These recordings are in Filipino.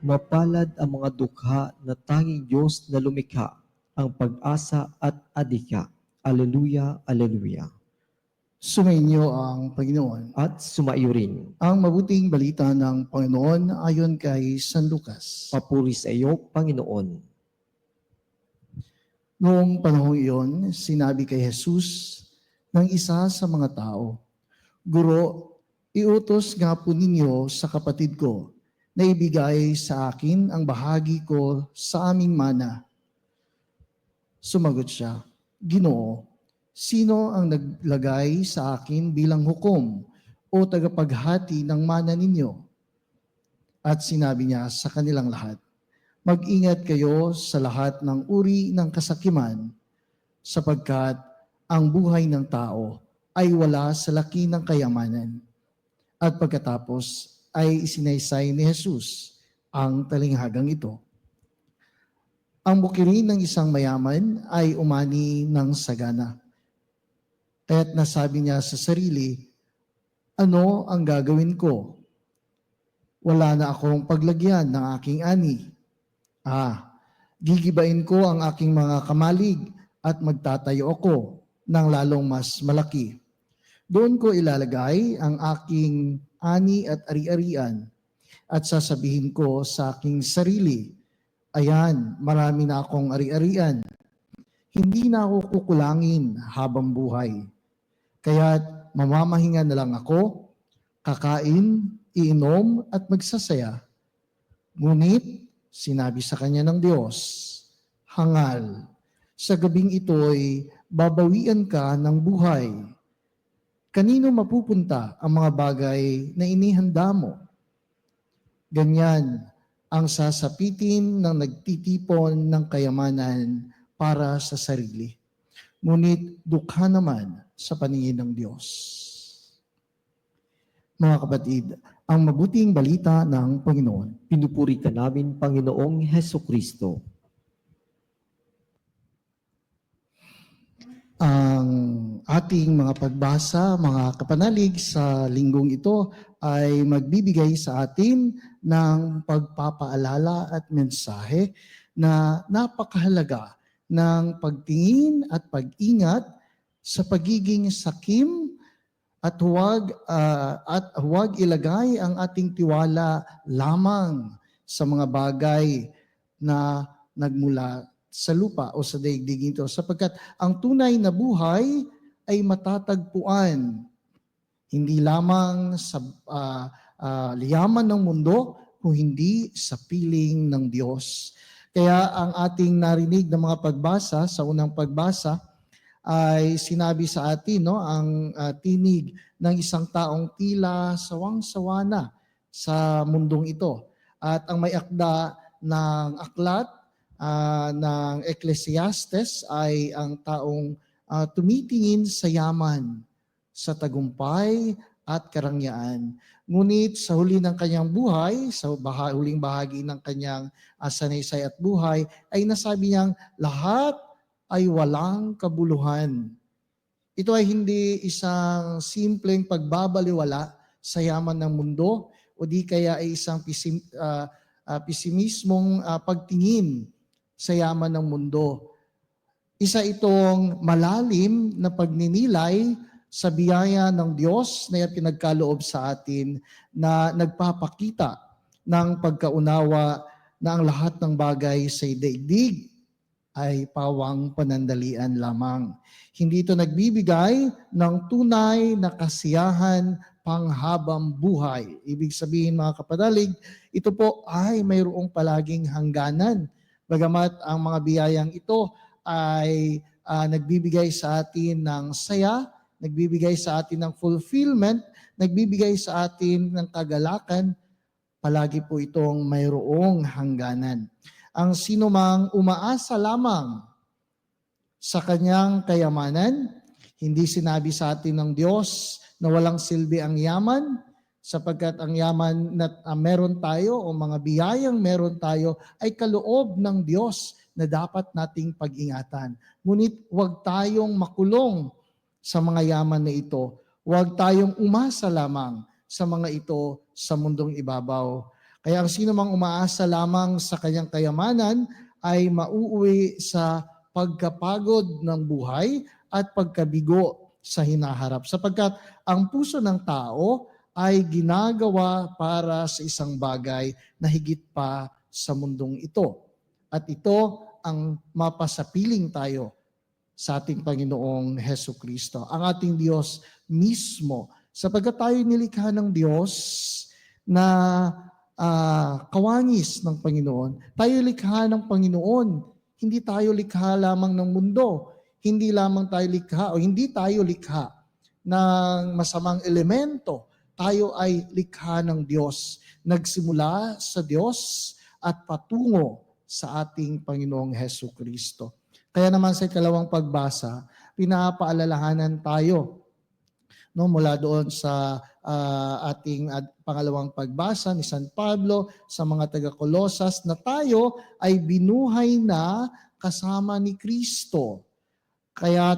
Mapalad ang mga dukha na tanging Diyos na lumikha, ang pag-asa at adika. Aleluya, aleluya. Sumainyo ang Panginoon. At sumaiyo rin. Ang mabuting balita ng Panginoon ayon kay San Lucas. Papuri sa iyo, Panginoon. Noong panahong iyon, sinabi kay Jesus ng isa sa mga tao, Guro, iutos nga po ninyo sa kapatid ko na ibigay sa akin ang bahagi ko sa aming mana. Sumagot siya, Ginoo, sino ang naglagay sa akin bilang hukom o tagapaghati ng mana ninyo? At sinabi niya sa kanilang lahat, Mag-ingat kayo sa lahat ng uri ng kasakiman sapagkat ang buhay ng tao ay wala sa laki ng kayamanan. At pagkatapos ay isinaysay ni Jesus ang talinghagang ito. Ang bukirin ng isang mayaman ay umani ng sagana. Kaya't nasabi niya sa sarili, ano ang gagawin ko? Wala na akong paglagyan ng aking ani. Ah, gigibain ko ang aking mga kamalig at magtatayo ako ng lalong mas malaki. Doon ko ilalagay ang aking ani at ari-arian at sasabihin ko sa aking sarili, ayan, marami na akong ari-arian. Hindi na ako kukulangin habang buhay. Kaya't mamamahinga na lang ako, kakain, iinom at magsasaya. Ngunit sinabi sa kanya ng Diyos, Hangal, sa gabing ito'y babawian ka ng buhay. Kanino mapupunta ang mga bagay na inihanda mo? Ganyan ang sasapitin ng nagtitipon ng kayamanan para sa sarili. Ngunit dukha naman sa paningin ng Diyos. Mga kapatid, ang mabuting balita ng Panginoon Pinupuri ka namin, Panginoong Heso Kristo. Ang ating mga pagbasa, mga kapanalig sa linggong ito ay magbibigay sa atin ng pagpapaalala at mensahe na napakahalaga ng pagtingin at pag-ingat sa pagiging sakim at huwag ah, at huwag ilagay ang ating tiwala lamang sa mga bagay na nagmula sa lupa o sa daigdig ito sapagkat ang tunay na buhay ay matatagpuan hindi lamang sa ah, ah, liyaman ng mundo kung hindi sa piling ng Diyos. Kaya ang ating narinig na mga pagbasa sa unang pagbasa ay sinabi sa atin no ang ah, tinig ng isang taong tila sawang-sawa na sa mundong ito. At ang may akda ng aklat ah, ng Ecclesiastes ay ang taong ah, tumitingin sa yaman, sa tagumpay at karangyaan. Ngunit sa huli ng kanyang buhay, sa baha, huling bahagi ng kanyang uh, sanaysay at buhay, ay nasabi niyang lahat ay walang kabuluhan. Ito ay hindi isang simpleng pagbabaliwala sa yaman ng mundo o di kaya ay isang pisim, ah, ah, pesimismong ah, pagtingin sa yaman ng mundo. Isa itong malalim na pagninilay sa biyaya ng Diyos na pinagkaloob sa atin na nagpapakita ng pagkaunawa na ang lahat ng bagay sa daigdig ay pawang panandalian lamang. Hindi ito nagbibigay ng tunay na kasiyahan panghabang buhay. Ibig sabihin mga kapadalig, ito po ay mayroong palaging hangganan. Bagamat ang mga biyayang ito ay ah, nagbibigay sa atin ng saya, nagbibigay sa atin ng fulfillment, nagbibigay sa atin ng kagalakan, palagi po itong mayroong hangganan. Ang sinumang umaasa lamang sa kanyang kayamanan, hindi sinabi sa atin ng Diyos na walang silbi ang yaman, sapagkat ang yaman na ah, meron tayo o mga biyayang meron tayo ay kaloob ng Diyos na dapat nating pag-ingatan. Ngunit huwag tayong makulong sa mga yaman na ito. Huwag tayong umasa lamang sa mga ito sa mundong ibabaw. Kaya ang sino mang umaasa lamang sa kanyang kayamanan ay mauuwi sa pagkapagod ng buhay at pagkabigo sa hinaharap. Sapagkat ang puso ng tao ay ginagawa para sa isang bagay na higit pa sa mundong ito. At ito ang mapasapiling tayo sa ating Panginoong Heso Kristo, ang ating Diyos mismo. Sapagkat tayo nilikha ng Diyos na ah, kawangis ng Panginoon. Tayo likha ng Panginoon. Hindi tayo likha lamang ng mundo. Hindi lamang tayo likha o hindi tayo likha ng masamang elemento. Tayo ay likha ng Diyos. Nagsimula sa Diyos at patungo sa ating Panginoong Heso Kristo. Kaya naman sa ikalawang pagbasa, pinapaalalahanan tayo no mula doon sa ah, ating ad- pangalawang pagbasa ni San Pablo sa mga taga Colosas na tayo ay binuhay na kasama ni Kristo. Kaya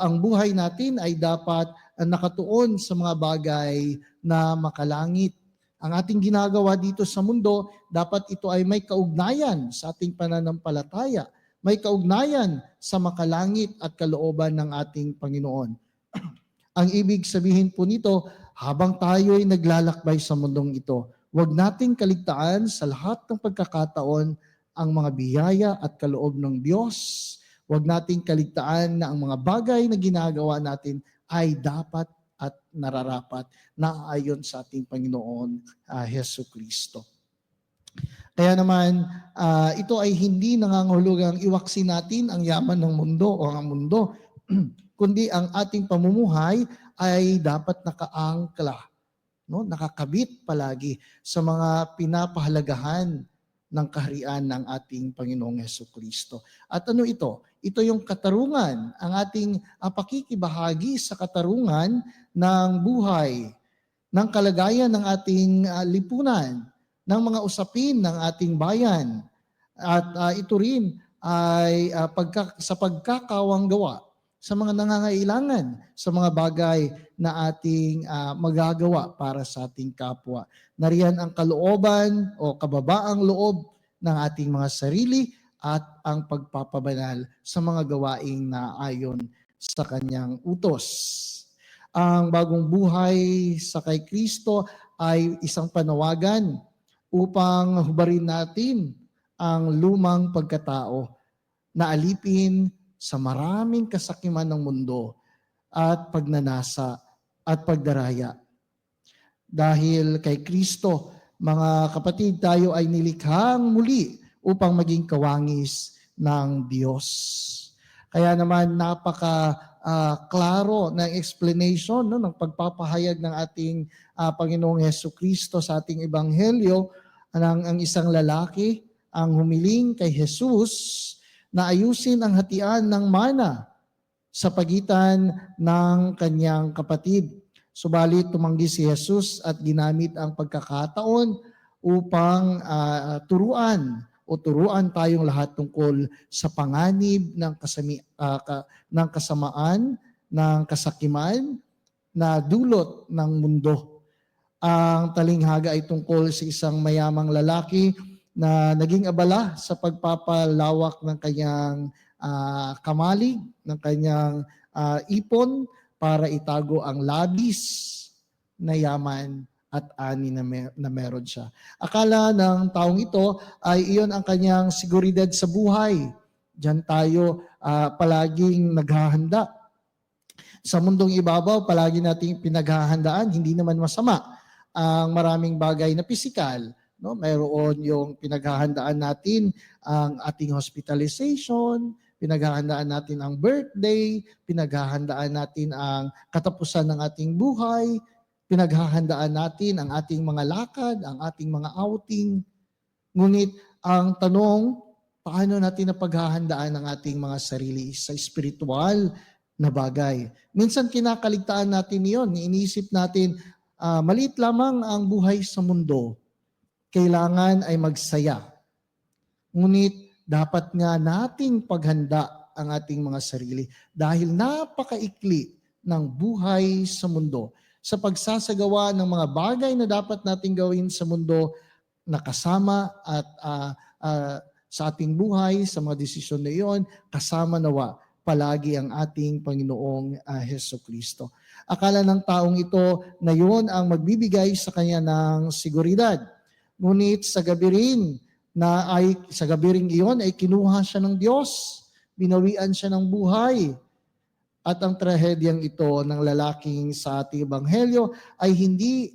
ang buhay natin ay dapat ah, nakatuon sa mga bagay na makalangit. Ang ating ginagawa dito sa mundo, dapat ito ay may kaugnayan sa ating pananampalataya, may kaugnayan sa makalangit at kalooban ng ating Panginoon. Ang ibig sabihin po nito, habang tayo ay naglalakbay sa mundong ito, huwag nating kaligtaan sa lahat ng pagkakataon ang mga biyaya at kaloob ng Diyos. Huwag nating kaligtaan na ang mga bagay na ginagawa natin ay dapat at nararapat na ayon sa ating Panginoon Heso Kristo. Kaya naman, ah, ito ay hindi nangangahulugang iwaksi natin ang yaman ng mundo o ang mundo, kundi ang ating pamumuhay ay dapat nakaangkla, no? nakakabit palagi sa mga pinapahalagahan ng kaharian ng ating Panginoong Heso Kristo. At ano ito? Ito yung katarungan, ang ating ah, pakikibahagi sa katarungan ng buhay, ng kalagayan ng ating ah, lipunan, ng mga usapin ng ating bayan. At ah, ito rin ay ah, pagka, sa pagkakawang gawa sa mga nangangailangan, sa mga bagay na ating ah, magagawa para sa ating kapwa. Nariyan ang kalooban o kababaang loob ng ating mga sarili at ang pagpapabanal sa mga gawaing na ayon sa kanyang utos. Ang bagong buhay sa kay Kristo ay isang panawagan upang hubarin natin ang lumang pagkatao na alipin sa maraming kasakiman ng mundo at pagnanasa at pagdaraya. Dahil kay Kristo, mga kapatid, tayo ay nilikhang muli upang maging kawangis ng Diyos. Kaya naman napaka ah, klaro ng explanation no, ng pagpapahayag ng ating ah, Panginoong Heso Kristo sa ating ebanghelyo ang, ang isang lalaki ang humiling kay Jesus na ayusin ang hatian ng mana sa pagitan ng kanyang kapatid. Subalit tumanggi si Jesus at ginamit ang pagkakataon upang ah, turuan o turuan tayong lahat tungkol sa panganib ng kasami ah, ka- ng kasamaan, ng kasakiman na dulot ng mundo. Ang talinghaga ay tungkol sa isang mayamang lalaki na naging abala sa pagpapalawak ng kanyang ah, kamalig, ng kanyang ah, ipon para itago ang labis na yaman at ani na, mer- na meron siya. Akala ng taong ito ay iyon ang kanyang seguridad sa buhay. Diyan tayo ah, palaging naghahanda. Sa mundong ibabaw, palagi nating pinaghahandaan, hindi naman masama ang maraming bagay na pisikal. No? Mayroon yung pinaghahandaan natin ang ating hospitalization, pinaghahandaan natin ang birthday, pinaghahandaan natin ang katapusan ng ating buhay, pinaghahandaan natin ang ating mga lakad, ang ating mga outing. Ngunit ang tanong, paano natin napaghahandaan ang ating mga sarili sa spiritual na bagay? Minsan kinakaligtaan natin iyon, iniisip natin, ah, maliit lamang ang buhay sa mundo. Kailangan ay magsaya. Ngunit dapat nga nating paghanda ang ating mga sarili dahil napakaikli ng buhay sa mundo sa pagsasagawa ng mga bagay na dapat nating gawin sa mundo, nakasama at ah, ah, sa ating buhay, sa mga desisyon na iyon, kasama nawa palagi ang ating Panginoong ah, Heso Kristo. Akala ng taong ito na yun ang magbibigay sa kanya ng seguridad. Ngunit sa gabi rin na ay sa gabi rin iyon ay kinuha siya ng Diyos. Binawian siya ng buhay. At ang trahedyang ito ng lalaking sa ating ebanghelyo ay hindi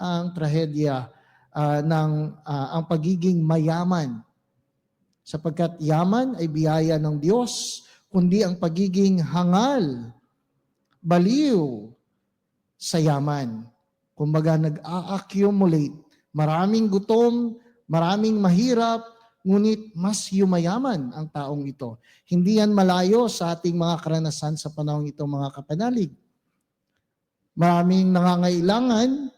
ang trahedya ah, ng ah, ang pagiging mayaman. Sapagkat yaman ay biyaya ng Diyos, kundi ang pagiging hangal, baliw sa yaman. Kumbaga nag-a-accumulate. Maraming gutom, maraming mahirap, ngunit mas yumayaman ang taong ito. Hindi yan malayo sa ating mga karanasan sa panahon ito mga kapanalig. Maraming nangangailangan,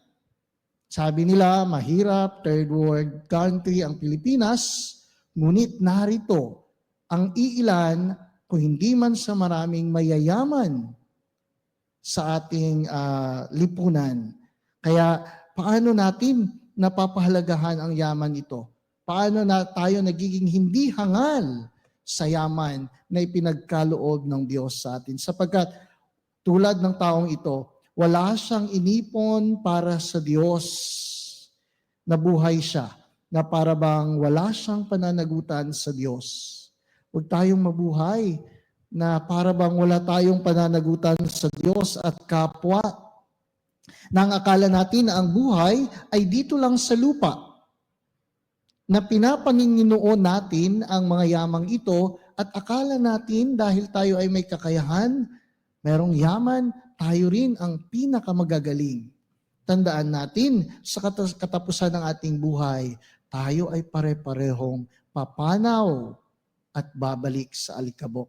sabi nila mahirap, third world country ang Pilipinas, ngunit narito ang iilan kung hindi man sa maraming mayayaman sa ating ah, lipunan. Kaya paano natin napapahalagahan ang yaman ito? Paano na tayo nagiging hindi hangal sa yaman na ipinagkaloob ng Diyos sa atin? Sapagkat tulad ng taong ito, wala siyang inipon para sa Diyos. Nabuhay siya na para bang wala siyang pananagutan sa Diyos. Huwag tayong mabuhay na para bang wala tayong pananagutan sa Diyos at kapwa. Nang akala natin na ang buhay ay dito lang sa lupa na pinapaninginoon natin ang mga yamang ito at akala natin dahil tayo ay may kakayahan, merong yaman, tayo rin ang pinakamagagaling. Tandaan natin sa katapusan ng ating buhay, tayo ay pare-parehong papanaw at babalik sa alikabok.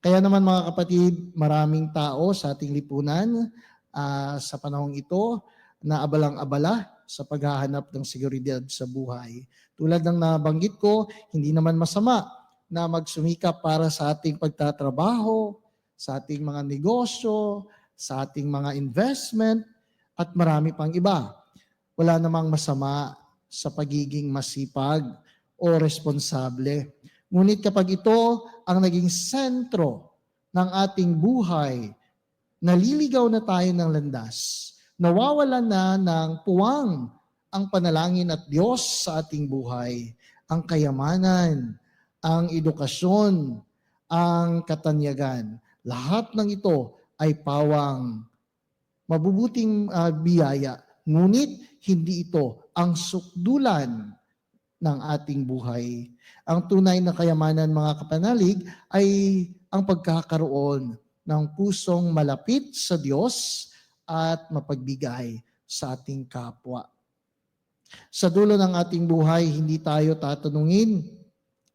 Kaya naman mga kapatid, maraming tao sa ating lipunan ah, sa panahong ito na abalang-abala sa paghahanap ng seguridad sa buhay. Tulad ng nabanggit ko, hindi naman masama na magsumikap para sa ating pagtatrabaho, sa ating mga negosyo, sa ating mga investment, at marami pang iba. Wala namang masama sa pagiging masipag o responsable. Ngunit kapag ito ang naging sentro ng ating buhay, naliligaw na tayo ng landas, nawawalan na ng puwang ang panalangin at Diyos sa ating buhay, ang kayamanan, ang edukasyon, ang katanyagan. Lahat ng ito ay pawang mabubuting ah, biyaya, ngunit hindi ito ang sukdulan ng ating buhay. Ang tunay na kayamanan mga kapanalig ay ang pagkakaroon ng pusong malapit sa Diyos at mapagbigay sa ating kapwa. Sa dulo ng ating buhay, hindi tayo tatanungin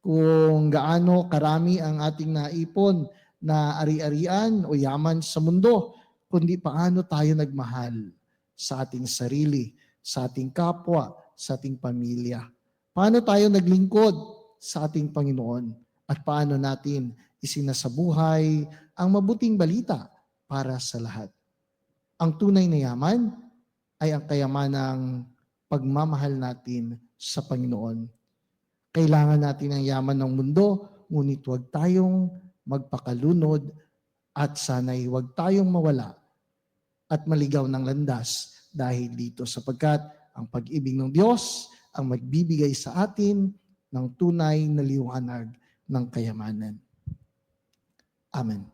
kung gaano karami ang ating naipon na ari-arian o yaman sa mundo, kundi paano tayo nagmahal sa ating sarili, sa ating kapwa, sa ating pamilya. Paano tayo naglingkod sa ating Panginoon at paano natin isinasabuhay ang mabuting balita para sa lahat. Ang tunay na yaman ay ang kayamanang pagmamahal natin sa Panginoon. Kailangan natin ang yaman ng mundo, ngunit huwag tayong magpakalunod at sana'y huwag tayong mawala at maligaw ng landas dahil dito sapagkat ang pag-ibig ng Diyos ang magbibigay sa atin ng tunay na liwanag ng kayamanan. Amen.